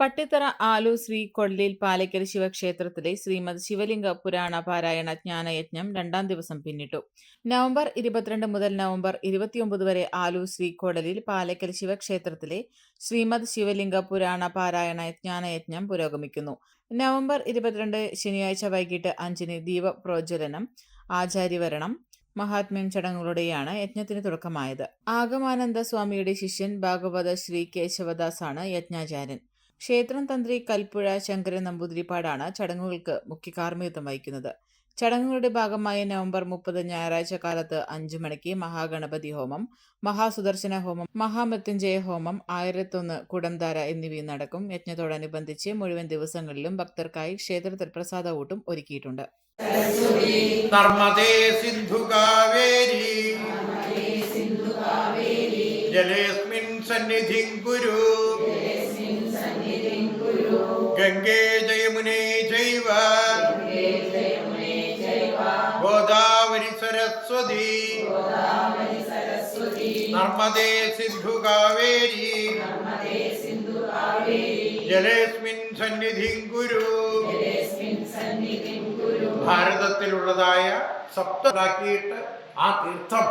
പട്ടിത്തറ ആലു ശ്രീ കൊള്ളിൽ പാലക്കൽ ശിവക്ഷേത്രത്തിലെ ശ്രീമദ് ശിവലിംഗ പുരാണ പാരായണ ജ്ഞാനയജ്ഞം രണ്ടാം ദിവസം പിന്നിട്ടു. നവംബർ ഇരുപത്തിരണ്ട് മുതൽ നവംബർ ഇരുപത്തിയൊമ്പത് വരെ ആലു ശ്രീ കൊടലിൽ പാലക്കൽ ശിവക്ഷേത്രത്തിലെ ശ്രീമദ് ശിവലിംഗ പുരാണ പാരായണ ജ്ഞാനയജ്ഞം പുരോഗമിക്കുന്നു. നവംബർ ഇരുപത്തിരണ്ട് ശനിയാഴ്ച വൈകിട്ട് അഞ്ചിന് ദീപപ്രോജ്വലനം ആചാര്യവരണം മഹാത്മ്യം ചടങ്ങുകളുടെയാണ് യജ്ഞത്തിന് തുടക്കമായത്. ആഗമാനന്ദ സ്വാമിയുടെ ശിഷ്യൻ ഭാഗവത ശ്രീ കേശവദാസാണ് യജ്ഞാചാര്യൻ. ക്ഷേത്രം തന്ത്രി കൽപ്പുഴ ശങ്കരൻ നമ്പൂതിരിപ്പാടാണ് ചടങ്ങുകൾക്ക് മുഖ്യ കാർമ്മികത്വം വഹിക്കുന്നത്. ചടങ്ങുകളുടെ ഭാഗമായി നവംബർ മുപ്പത് ഞായറാഴ്ച കാലത്ത് അഞ്ചു മണിക്ക് മഹാഗണപതി ഹോമം മഹാസുദർശന ഹോമം മഹാമൃത്യുഞ്ജയ ഹോമം ആയിരത്തൊന്ന് കുടംധാര എന്നിവയും നടക്കും. യജ്ഞത്തോടനുബന്ധിച്ച് മുഴുവൻ ദിവസങ്ങളിലും ഭക്തർക്കായി ക്ഷേത്രത്തിൽ പ്രസാദ ഊട്ടും ഒരുക്കിയിട്ടുണ്ട്. നർമ്മദേ സിന്ധു കാവേരി. ജലേസ്മിൻ സന്നിധിം കുരു. ഗംഗേ ജയമുനേ ജൈവ. ഗോദാവരി സരസ്വതി. നർമ്മദേ സിന്ധു കാവേരി. ജലേസ്മിൻ സന്നിധി ഗുരു. ഭാരതത്തിലുള്ളതായ സപ്തമാക്കിയിട്ട് ആ തീർത്ഥം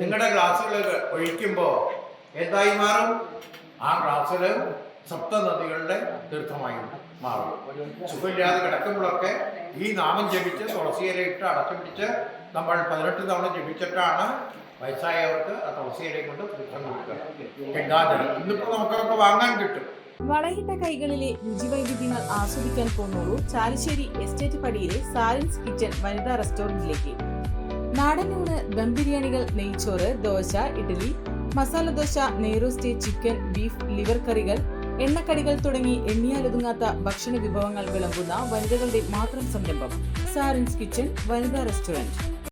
നിങ്ങളുടെ ഗ്ലാസ്സുകൾ ഒഴിക്കുമ്പോൾ എന്തായി മാറും? ആ ഗ്ലാസ്സിൽ സപ്ത നദികളുടെ തീർത്ഥമായി മാറും സുഖമില്ലാതെ കിടക്കുമ്പോഴൊക്കെ ഈ നാമം ജപിച്ച് തുളസിയിലയിട്ട് അടച്ചു പിടിച്ച് നമ്മൾ പതിനെട്ട് തവണ ജപിച്ചിട്ടാണ് വയസ്സായവർക്ക് ആ തുളസിയിലെ കൊണ്ട് തീർത്ഥം കൊടുക്കുക. ഗംഗാധരം ഇന്നിപ്പോൾ നമുക്കൊക്കെ വാങ്ങാൻ കിട്ടും. വളയിട്ട കൈകളിലെ രുചിവൈവിധ്യങ്ങൾ ആസ്വദിക്കാൻ പോന്നോളൂ ചാലിശ്ശേരി എസ്റ്റേറ്റ് പടിയിലെ സാലൻസ് കിച്ചൺ വനിതാ റെസ്റ്റോറന്റിലേക്ക് നാടൻ ഊണ് ദം ബിരിയാണികൾ നെയ്ച്ചോറ് ദോശ ഇഡ്ഡലി മസാല ദോശ നെയ്റോസ്റ്റേ ചിക്കൻ ബീഫ് ലിവർ കറികൾ എണ്ണക്കടികൾ തുടങ്ങി എണ്ണിയാലൊതുങ്ങാത്ത ഭക്ഷണ വിഭവങ്ങൾ വിളമ്പുന്ന വനിതകളുടെ മാത്രം സംരംഭം സാറിൻസ് കിച്ചൺ വനിതാ റെസ്റ്റോറന്റ്.